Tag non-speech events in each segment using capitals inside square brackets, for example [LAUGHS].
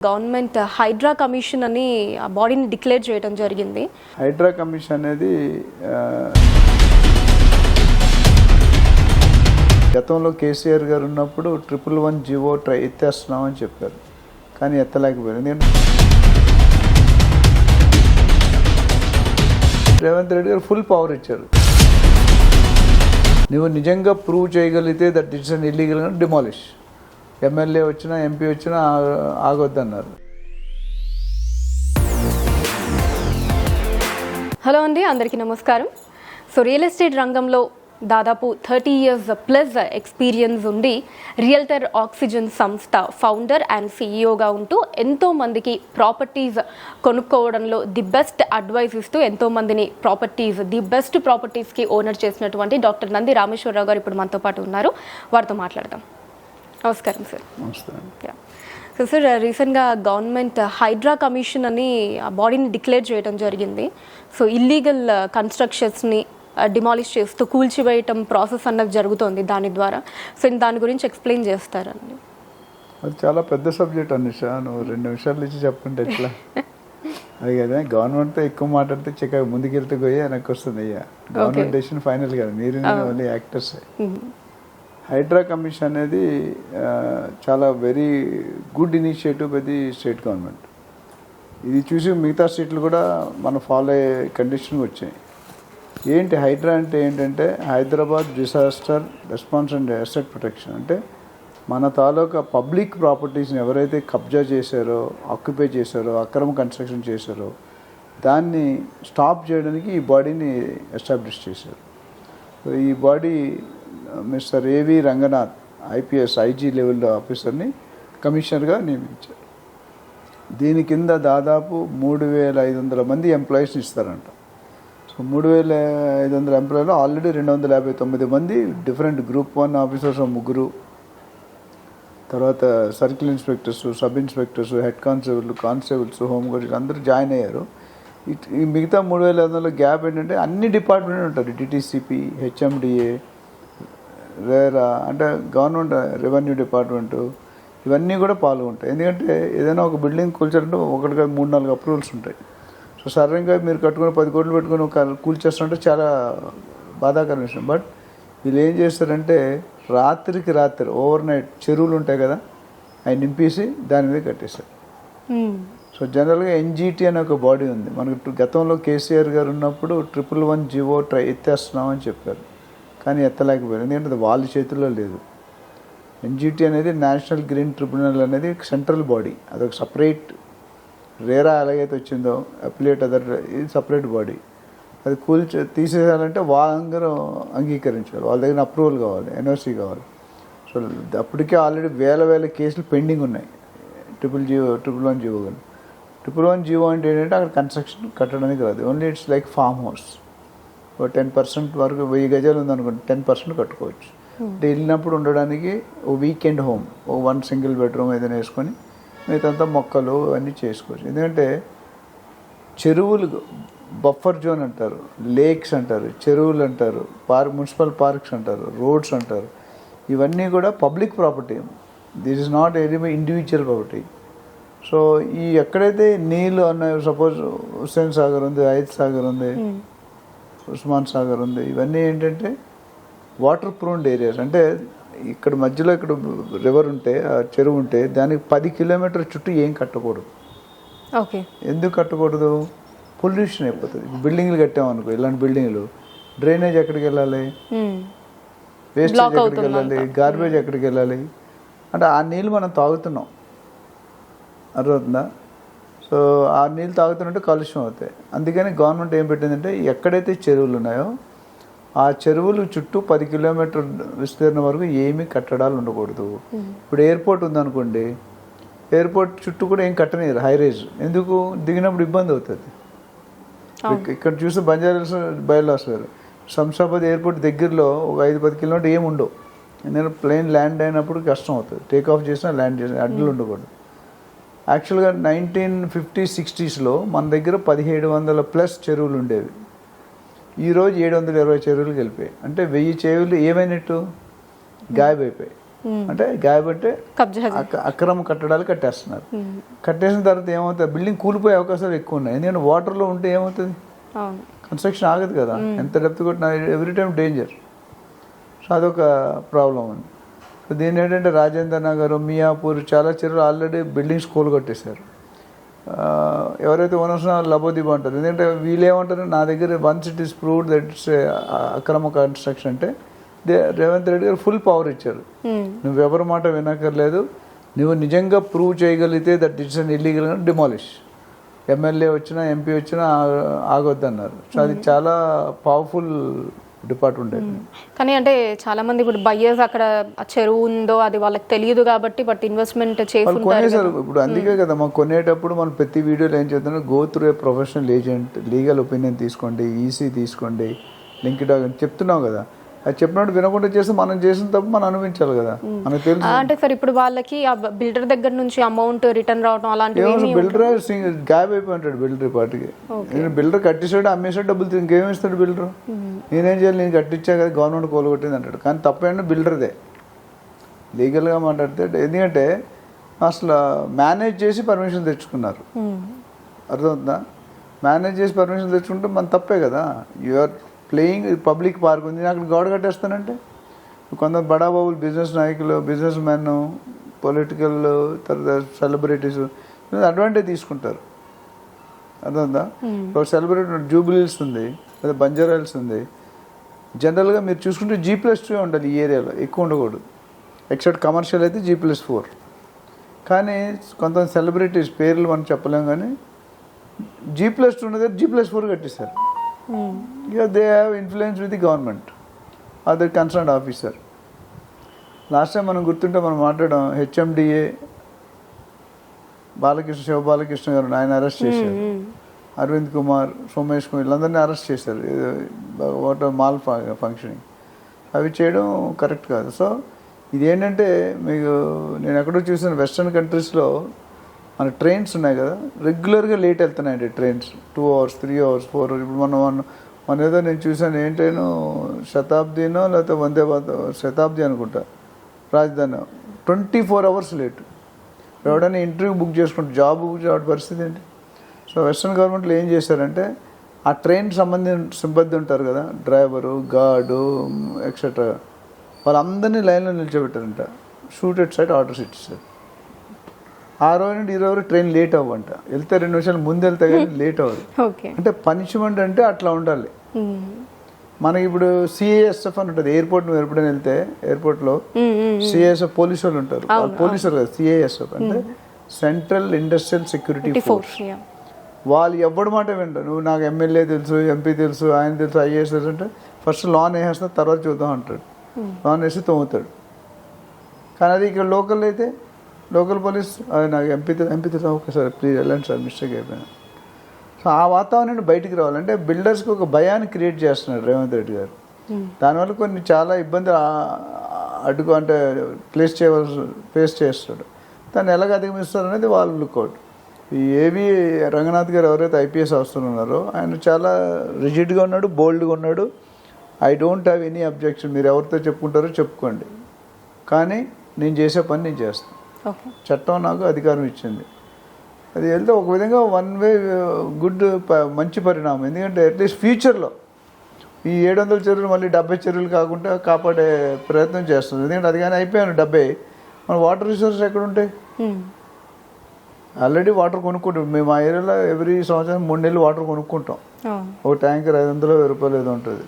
Government HYDRAA commission అని ఆ బాడీని డిక్లేర్ చేయడం జరిగింది. హైడ్రా కమిషన్ అనేది ఆ, గతంలో కేసీఆర్ గారు ఉన్నప్పుడు ట్రిపుల్ వన్ జీవో ట్రై ఎత్తేస్తున్నామని చెప్పారు. కానీ ఎత్తలేకపోయారు. ఎందుకంటే రేవంత్ రెడ్డి గారు ఫుల్ పవర్ ఇచ్చారు. నువ్వు నిజంగా ప్రూవ్ చేయగలిగితే that it's an illegal demolish MLA వచ్చినా ఎంపీ వచ్చినా ఆగొద్దన్నారు. హలో అండి అందరికీ నమస్కారం. సో రియల్ ఎస్టేట్ రంగంలో దాదాపు థర్టీ ఇయర్స్ ప్లస్ ఎక్స్పీరియన్స్ ఉండి రియల్టర్ ఆక్సిజన్ సంస్థ ఫౌండర్ అండ్ సీఈఓగా ఉంటూ ఎంతో మందికి ప్రాపర్టీస్ కొనుక్కోవడంలో ది బెస్ట్ అడ్వైస్ ఇస్తూ ఎంతోమందిని ప్రాపర్టీస్ ది బెస్ట్ ప్రాపర్టీస్కి ఓనర్ చేసినటువంటి డాక్టర్ నంది రామేశ్వరరావు గారు ఇప్పుడు మనతో పాటు ఉన్నారు. వారితో మాట్లాడదాం. నమస్కారం సార్ సో సార్ రీసెంట్గా గవర్నమెంట్ హైడ్రా కమిషన్ అని ఆ బాడీని డిక్లేర్ చేయడం జరిగింది. సో ఇల్లీగల్ కన్స్ట్రక్షన్స్ని డిమాలిష్ చేస్తూ కూల్చివేయటం ప్రాసెస్ అన్నది జరుగుతోంది దాని ద్వారా. సో దాని గురించి ఎక్స్ప్లెయిన్ చేస్తారండి అది చాలా పెద్ద సబ్జెక్ట్ అనిష నువ్వు రెండు నిమిషాలు ఇచ్చి చెప్పుకుంటే ఎట్లా? [LAUGHS] అది కదా గవర్నమెంట్తో ఎక్కువ మాట్లాడితే చక్కగా ముందుకెళ్తే పోయి వెనక్కి వస్తుంది అయ్యా. గవర్నమెంట్ డెసిషన్ ఫైనల్ కదా మీరు ఓన్లీ యాక్టర్స్ హైడ్రా కమిషన్ అనేది చాలా very good initiative by the state government ఇది చూసి మిగతా స్టేట్లు కూడా మన ఫాలో అయ్యే కండిషన్ వచ్చాయి. ఏంటి హైడ్రా అంటే ఏంటంటే Hyderabad disaster response and asset protection అంటే మన తాలూకా పబ్లిక్ ప్రాపర్టీస్ని ఎవరైతే కబ్జా చేశారో ఆక్యుపై చేశారో అక్రమ కన్స్ట్రక్షన్ చేశారో దాన్ని స్టాప్ చేయడానికి ఈ బాడీని ఎస్టాబ్లిష్ చేశారు. ఈ బాడీ మిస్టర్ ఏవి రంగనాథ్ ఐపీఎస్ ఐజీ లెవెల్ ఆఫీసర్ని కమిషనర్గా నియమించారు. దీని కింద దాదాపు మూడు వేల ఐదు వందల మంది ఎంప్లాయీస్ని ఇస్తారంట. సో మూడు వేల ఐదు వందల ఎంప్లాయీలో ఆల్రెడీ రెండు వందల యాభై తొమ్మిది మంది డిఫరెంట్ గ్రూప్ వన్ ఆఫీసర్స్ ముగ్గురు. తర్వాత circle inspectors sub inspectors head constable constables home guards అందరూ జాయిన్ అయ్యారు. ఇట్- ఈ మిగతా మూడు వేల ఐదు వందల గ్యాప్ ఏంటంటే అన్ని డిపార్ట్మెంట్ ఉంటారు. డిటీసీపీ హెచ్ఎండిఏ రేరా అంటే గవర్నమెంట్ రెవెన్యూ డిపార్ట్మెంటు ఇవన్నీ కూడా పాల్గొంటాయి. ఎందుకంటే ఏదైనా ఒక బిల్డింగ్ కూల్చారంటే ఒకటి కాదు మూడు నాలుగు అప్రూవల్స్ ఉంటాయి. సో సడన్గా మీరు కట్టుకుని పది కోట్లు పెట్టుకుని ఒక కూల్చేస్తుంటే చాలా బాధాకరమైన విషయం. బట్ వీళ్ళు ఏం చేస్తారంటే రాత్రికి రాత్రి ఓవర్ నైట్ చెరువులు ఉంటాయి కదా అవి నింపేసి దాని మీద కట్టేస్తారు. సో జనరల్గా ఎన్జీటీ అనే ఒక బాడీ ఉంది. మనకు గతంలో కేసీఆర్ గారు ఉన్నప్పుడు ట్రిపుల్ వన్ జీవో ట్రై ఎత్తేస్తున్నామని చెప్పారు. కానీ ఎత్తలేకపోయారు. ఎందుకంటే అది వాళ్ళ చేతుల్లో లేదు. ఎన్జీటీ అనేది నేషనల్ గ్రీన్ ట్రిబ్యునల్ అనేది సెంట్రల్ బాడీ అదొక సపరేట్ రేరా ఎలాగైతే వచ్చిందో అప్లేట్ అదర్ ఇది సపరేట్ బాడీ అది కూల్చి తీసేయాలంటే వాళ్ళందరూ అంగీకరించాలి. వాళ్ళ దగ్గర అప్రూవల్ కావాలి ఎన్ఓసీ కావాలి. సో అప్పటికే ఆల్రెడీ వేల వేల కేసులు పెండింగ్ ఉన్నాయి. Triple GO triple one GO కానీ ట్రిపుల్ వన్ జీవో అంటే ఏంటంటే అక్కడ కన్స్ట్రక్షన్ కట్టడానికి రాదు. Only it's like farm house ఒక టెన్ పర్సెంట్ వరకు వెయ్యి గజాలు ఉందనుకోండి టెన్ పర్సెంట్ కట్టుకోవచ్చు. అంటే వెళ్ళినప్పుడు ఉండడానికి ఓ వీకెండ్ హోమ్ ఓ వన్ సింగిల్ బెడ్రూమ్ ఏదైనా వేసుకొని మిగతా మొక్కలు అవన్నీ చేసుకోవచ్చు. ఎందుకంటే చెరువులు బఫర్ జోన్ అంటారు లేక్స్ అంటారు చెరువులు అంటారు పార్క్ మున్సిపల్ పార్క్స్ అంటారు రోడ్స్ అంటారు. ఇవన్నీ కూడా public property. This is not any individual property so ఈ ఎక్కడైతే నీళ్ళు అన్న సపోజ్ హుస్సేన్ సాగర్ ఉంది హైత్ సాగర్ ఉంది ఉస్మాన్ సాగర్ ఉంది. ఇవన్నీ ఏంటంటే వాటర్ ప్రూన్డ్ ఏరియాస్ అంటే ఇక్కడ మధ్యలో ఇక్కడ రివర్ ఉంటే ఆ చెరువు ఉంటే దానికి పది కిలోమీటర్ చుట్టూ ఏం కట్టకూడదు. ఓకే. ఎందుకు కట్టకూడదు? పొల్యూషన్ అయిపోతుంది. బిల్డింగ్లు కట్టామనుకో ఇలాంటి బిల్డింగ్లు డ్రైనేజ్ ఎక్కడికి వెళ్ళాలి? వేస్టేజ్ ఎక్కడికి వెళ్ళాలి? గార్బేజ్ ఎక్కడికి వెళ్ళాలి? అంటే ఆ నీళ్ళు మనం తాగుతున్నాం. అర్థమవుతుందా? సో ఆ నీళ్ళు తాగుతున్నట్టు కాలుష్యం అవుతాయి. అందుకని గవర్నమెంట్ ఏం పెట్టిందంటే ఎక్కడైతే చెరువులు ఉన్నాయో ఆ చెరువులు చుట్టూ పది కిలోమీటర్ విస్తీర్ణం వరకు ఏమీ కట్టడాలు ఉండకూడదు. ఇప్పుడు ఎయిర్పోర్ట్ ఉందనుకోండి ఎయిర్పోర్ట్ చుట్టూ కూడా ఏం కట్టనియరు హైరేజ్ ఎందుకు? దిగినప్పుడు ఇబ్బంది అవుతుంది. ఇక్- ఇక్కడ చూస్తే బంజారాస్ బయలుదేరారు వేరు శంషాబాద్ ఎయిర్పోర్ట్ దగ్గరలో ఒక ఐదు పది కిలోమీటర్ ఏమి ఉండవు. ఎందుకంటే ప్లేన్ ల్యాండ్ అయినప్పుడు కష్టం అవుతుంది. టేక్ ఆఫ్ చేసినా ల్యాండ్ చేసినా అడ్డులు ఉండకూడదు. యాక్చువల్గా నైన్టీన్ ఫిఫ్టీ సిక్స్టీస్లో మన దగ్గర పదిహేడు వందల ప్లస్ చెరువులు ఉండేవి. ఈరోజు ఏడు వందల ఇరవై చెరువులకు వెళ్ళిపోయాయి అంటే వెయ్యి చెరువులు ఏమైనట్టు? గాయబైపోయాయి. అంటే అక- అక్రమ కట్టడాలు కట్టేస్తున్నారు. కట్టేసిన తర్వాత ఏమవుతుంది? బిల్డింగ్ కూలిపోయే అవకాశాలు ఎక్కువ ఉన్నాయి. ఎందుకంటే వాటర్లో ఉంటే ఏమవుతుంది? కన్స్ట్రక్షన్ ఆగదు కదా. ఎంత డెప్త్ కొట్టినా ఎవ్రీ టైం డేంజర్. సో అదొక ప్రాబ్లం ఉంది. దీని ఏంటంటే రాజేంద్ర నగర్ మియాపూర్ చాలా చెరువులు ఆల్రెడీ బిల్డింగ్స్ కూల్ కొట్టేశారు. ఎవరైతే ఓనర్స్ లబోదిబో అంటారు. ఎందుకంటే వీళ్ళు ఏమంటారు నా దగ్గర once it is proved that it's అక్రమ కన్స్ట్రక్షన్ అంటే దే రేవంత్ రెడ్డి గారు ఫుల్ పవర్ ఇచ్చారు. Hmm. నువ్వు ఎవరి మాట వినక్కర్లేదు. నువ్వు నిజంగా ప్రూవ్ చేయగలిగితే that it's an illegal demolish MLA వచ్చినా ఎంపీ వచ్చినా ఆగొద్దన్నారు. సో అది చాలా పవర్ఫుల్ డిపార్ట్మెంట్ అది కానీ అంటే చాలా మంది ఇప్పుడు బయ్యర్స్ అక్కడ చెరువు ఉందో అది వాళ్ళకి తెలియదు కాబట్టి బట్ ఇన్వెస్ట్మెంట్ చేసి కొనేసారు ఇప్పుడు అందుకే కదా మనం కొనేటప్పుడు మనం ప్రతి వీడియోలో ఏం చేస్తున్నాం go through a professional agent legal opinion తీసుకోండి ఈసీ తీసుకోండి లింక్ డాక్ చెప్తున్నాం కదా. అది చెప్పినట్టు వినకుండా చేస్తే మనం చేసిన తప్పు మనం అనుభవించాలి కదా. మనకు తెలుసు. అంటే సార్ ఇప్పుడు వాళ్ళకి ఆ బిల్డర్ దగ్గర నుంచి అమౌంట్ రిటర్న్ రావడం అలాంటివి బిల్డర్ గ్యాప్ అయిపోయి ఉంటాడు బిల్డర్ పాటికి. నేను బిల్డర్ కట్టిస్తాడు అమ్మేసాడు డబ్బులు ఇంకేం ఇస్తాడు బిల్డర్? నేనేం చేయాలి? నేను కట్టించా కదా గవర్నమెంట్ కోలుగొట్టింది అంటాడు. కానీ తప్పేంటి బిల్డర్దే. లీగల్గా మాట్లాడితే ఎందుకంటే అసలు మేనేజ్ చేసి పర్మిషన్ తెచ్చుకున్నారు. అర్థమవుతుందా? మేనేజ్ చేసి పర్మిషన్ తెచ్చుకుంటే మన తప్పే కదా. ఆర్ ప్లేయింగ్ పబ్లిక్ పార్క్ ఉంది. నేను అక్కడ గోడ కట్టేస్తానంటే? కొందరు బడాబాబులు బిజినెస్ నాయకులు బిజినెస్ మెన్ పొలిటికల్ తర్వాత సెలబ్రిటీస్ అడ్వాంటేజ్ తీసుకుంటారు. అర్థందా ఇప్పుడు సెలబ్రిటీ జూబిలీస్ ఉంది లేదా బంజారాల్స్ ఉంది. జనరల్గా మీరు చూసుకుంటే జీ ప్లస్ టూ ఉండాలి ఈ ఏరియాలో ఎక్కువ ఉండకూడదు. ఎక్సెప్ట్ కమర్షియల్ అయితే జీ ప్లస్ ఫోర్ కానీ కొంత సెలబ్రిటీస్ పేర్లు మనం చెప్పలేం కానీ జీ ప్లస్ టూ ఉన్నది జీ ప్లస్ ఫోర్ ఇక they have influence with the government other concern officer last time మనం గుర్తుంటే మనం మాట్లాడడం హెచ్ఎండిఏ బాలకృష్ణ శివ బాలకృష్ణ గారు ఆయన అరెస్ట్ చేశారు. అరవింద్ కుమార్ సోమేష్ కుమార్ వీళ్ళందరినీ అరెస్ట్ చేశారు. వాట్ మాల్ ఫంక్షనింగ్ అవి చేయడం కరెక్ట్ కాదు. సో ఇదేంటంటే మీకు నేను ఎక్కడో చూసాను వెస్ట్రన్ కంట్రీస్లో మన ట్రైన్స్ ఉన్నాయి కదా రెగ్యులర్గా late వెళ్తున్నాయండి trains two hours three hours four hours ఇప్పుడు మనం వన్ మన ఏదో నేను చూసాను ఏంటైనా శతాబ్దినో లేకపోతే వందే శతాబ్ది అనుకుంటా. Rajdhani. Twenty four hours late ఎవడైనా ఇంటర్వ్యూ బుక్ చేసుకుంటే జాబ్ బుక్ చేయడం పరిస్థితి ఏంటి? సో వెస్ట్రన్ గవర్నమెంట్లో ఏం చేశారంటే ఆ ట్రైన్ సంబంధించిన సిబ్బంది ఉంటారు కదా డ్రైవరు గార్డు ఎక్సెట్రా వాళ్ళందరినీ లైన్లో నిల్చోబెట్టారంట. షూట్ ఎట్ సైడ్ ఆర్డర్స్ ఇచ్చేసారు ఆ రోజు నుండి ఈ రోజు ట్రైన్ లేట్ అవ్వంట. వెళ్తే రెండు నిమిషాలు ముందు వెళ్తే కానీ [LAUGHS] లేట్ అవ్వదు. అంటే పనిష్మెంట్ అంటే అట్లా ఉండాలి. మనకి ఇప్పుడు సిఏఎస్ఎఫ్ అని ఉంటుంది. ఎయిర్పోర్ట్ నువ్వు ఎప్పుడైనా వెళ్తే ఎయిర్పోర్ట్లో సిఏఎస్ఎఫ్ పోలీసు వాళ్ళు ఉంటారు. వాళ్ళు పోలీసు వాళ్ళు కదా సిఏఎస్ఎఫ్ అంటే సెంట్రల్ ఇండస్ట్రియల్ సెక్యూరిటీ ఫోర్స్ వాళ్ళు ఎవడి మాట వింటారు నువ్వు నాకు ఎమ్మెల్యే తెలుసు ఎంపీ తెలుసు ఆయన తెలుసు ఐఏఎస్ తెలుసు అంటే ఫస్ట్ లాన్ వేసేస్తా తర్వాత చూద్దాం అంటాడు. లాన్ వేసి తోముతాడు. కానీ అది ఇక్కడ లోకల్ అయితే లోకల్ పోలీస్ నాకు MP MP okay sir please వెళ్ళండి సార్ మిస్టేక్ అయిపోయినా. సో ఆ వాతావరణం బయటికి రావాలంటే బిల్డర్స్కి ఒక భయాన్ని క్రియేట్ చేస్తున్నాడు రేవంత్ రెడ్డి గారు. దానివల్ల కొన్ని చాలా ఇబ్బందులు అడ్డుకో అంటే ప్లేస్ చేయవలసి ఫేస్ చేస్తాడు దాన్ని ఎలాగ అధిగమిస్తారు అనేది వాళ్ళు లుక్అవుట్ ఈ ఏవి రంగనాథ్ గారు ఎవరైతే ఐపీఎస్ అవసరం ఉన్నారో ఆయన చాలా రిజిడ్గా ఉన్నాడు బోల్డ్గా ఉన్నాడు. I don't have any objection మీరు ఎవరితో చెప్పుకుంటారో చెప్పుకోండి. కానీ నేను చేసే పని నేను చేస్తాను. చట్టం నాకు అధికారం ఇచ్చింది. అది వెళ్తే ఒక విధంగా వన్ వే గుడ్ మంచి పరిణామం. ఎందుకంటే అట్లీస్ట్ ఫ్యూచర్లో ఈ ఏడు వందల చెరువులు మళ్ళీ డెబ్బై చెరువులు కాకుండా కాపాడే ప్రయత్నం చేస్తుంది. ఎందుకంటే అది కానీ అయిపోయాను డెబ్బై. మన వాటర్ రిసోర్సెస్ ఎక్కడ ఉంటాయి ఆల్రెడీ వాటర్ కొనుక్కుంటాం. మేము ఆ ఏరియాలో ఎవ్రీ సంవత్సరం మూడు నెలలు వాటర్ కొనుక్కుంటాం. ఒక ట్యాంకర్ ఐదు వందలు వెయ్యి రూపాయలు ఏదో ఉంటుంది.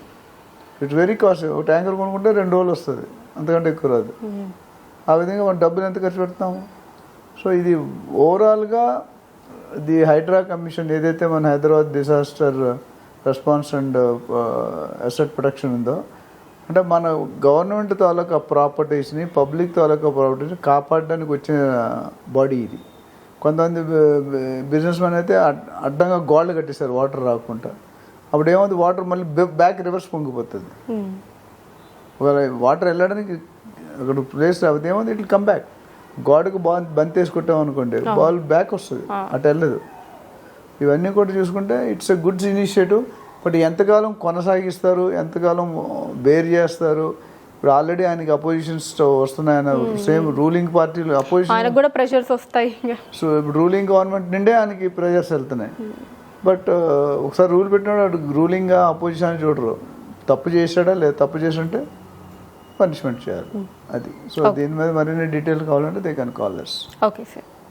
ఇట్స్ వెరీ కాస్ట్ ఒక ట్యాంకర్ కొనుక్కుంటే రెండు రోజులు వస్తుంది. అంతకంటే ఎక్కువ రాదు. ఆ విధంగా మనం డబ్బులు ఎంత ఖర్చు పెడతాము? సో ఇది ఓవరాల్గా ది హైడ్రా కమిషన్ ఏదైతే మన Hyderabad disaster response and asset protection ఉందో అంటే మన గవర్నమెంట్ తాలూకా ప్రాపర్టీస్ని పబ్లిక్ తాలూకా ప్రాపర్టీస్ని కాపాడడానికి వచ్చిన బాడీ ఇది. కొంతమంది బిజినెస్ మ్యాన్ అయితే అడ్- అడ్డంగా గోడలు కట్టేశారు వాటర్ రాకుండా. అప్పుడు ఏమవుతుంది? వాటర్ మళ్ళీ బ్యాక్ రివర్స్ పొంగిపోతుంది. ఒకవేళ వాటర్ వెళ్ళడానికి అక్కడ ప్లేస్ రాకపోతే ఏముంది? ఇట్ కమ్ బ్యాక్ గోడకు బాల్ బంత్ వేసుకుంటాం అనుకోండి బాల్ బ్యాక్ వస్తుంది. అటు వెళ్ళదు. ఇవన్నీ కూడా చూసుకుంటే it's a good initiative but ఎంతకాలం కొనసాగిస్తారు? ఎంతకాలం బేర్ చేస్తారు? ఇప్పుడు ఆల్రెడీ ఆయనకి అపోజిషన్స్ వస్తున్నాయన్న సేమ్ రూలింగ్ పార్టీలు అపోజిషన్ ఆయనకు కూడా ప్రెషర్స్ వస్తాయి సో ఇప్పుడు రూలింగ్ గవర్నమెంట్ నిండే ఆయనకి ప్రెజర్స్ వెళ్తున్నాయి. బట్ ఒకసారి రూల్ పెట్టినాడు రూలింగ్ అపోజిషన్ చూడరు. తప్పు చేశాడా? లేదా తప్పు చేస్తుంటే పనిష్మెంట్ చేయాలి. అది. సో దీని మీద మరిన్ని డీటెయిల్ కావాలంటే they can call us okay sir